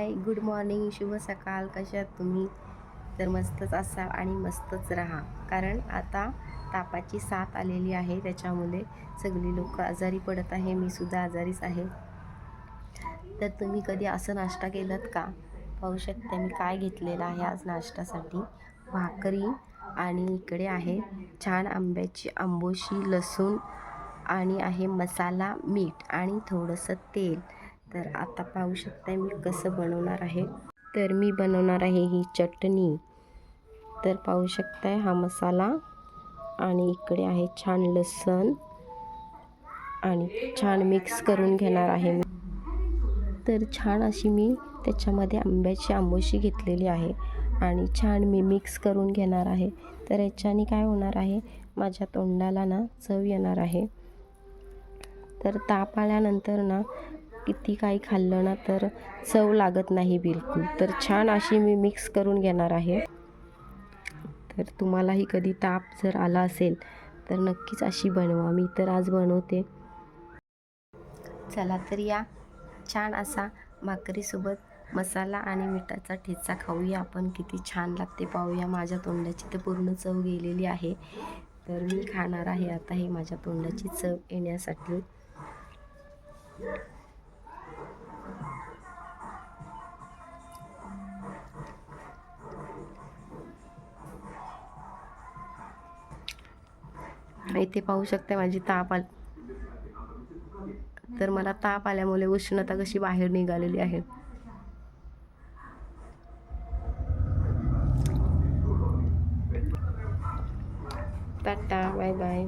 Hi good morning शुभ सकाळ. कशात तुम्ही? तर मस्तच असाल आणि मस्तच राहा. कारण आता तापाची साथ आलेली आहे. त्याच्यामुळे सगळी लोक आजारी पडत आहे. मी सुद्धा आजारीच आहे. तर तुम्ही कधी असं नाश्ता केलात का? पाहू शकते मी काय घेतलेलं आहे आज नाश्त्यासाठी. भाकरी आणि इकडे आहे छान आंब्याची आंबोशी लसूण आणि आहे मसाला मीठ आणि थोडंसं तेल. तर आता पाहू शकता मी कसं बनवणार आहे. तर मी बनवणार आहे ही चटणी. तर पाहू शकताय हा मसाला. आणि इकडे आहे छान लसण. आणि छान मिक्स करून घेणार आहे मी. तर छान अशी मी त्याच्यामध्ये आंब्याची आंबोशी घेतलेली आहे. आणि छान मी मिक्स करून घेणार आहे. तर याच्याने काय होणार आहे? माझ्या तोंडाला ना चव येणार आहे. तर ताप आल्यानंतर ना किती काही खाल्लं ना तर चव लागत नाही बिलकुल. तर छान अशी मी मिक्स करून घेणार आहे. तर तुम्हालाही कधी ताप जर आला असेल तर नक्कीच अशी बनवा. मी तर आज बनवते. चला तर या. छान असा भाकरीसोबत मसाला आणि मिठाचा ठेचा खाऊया आपण. किती छान लागते पाहूया. माझ्या तोंडाची तर पूर्ण चव गेलेली आहे. तर मी खाणार आहे आता हे माझ्या तोंडाची चव येण्यासाठी. इथे पाहू शकता माझी ताप आल. तर मला ताप आल्यामुळे उष्णता कशी बाहेर निघालेली आहे. Tata bye bye.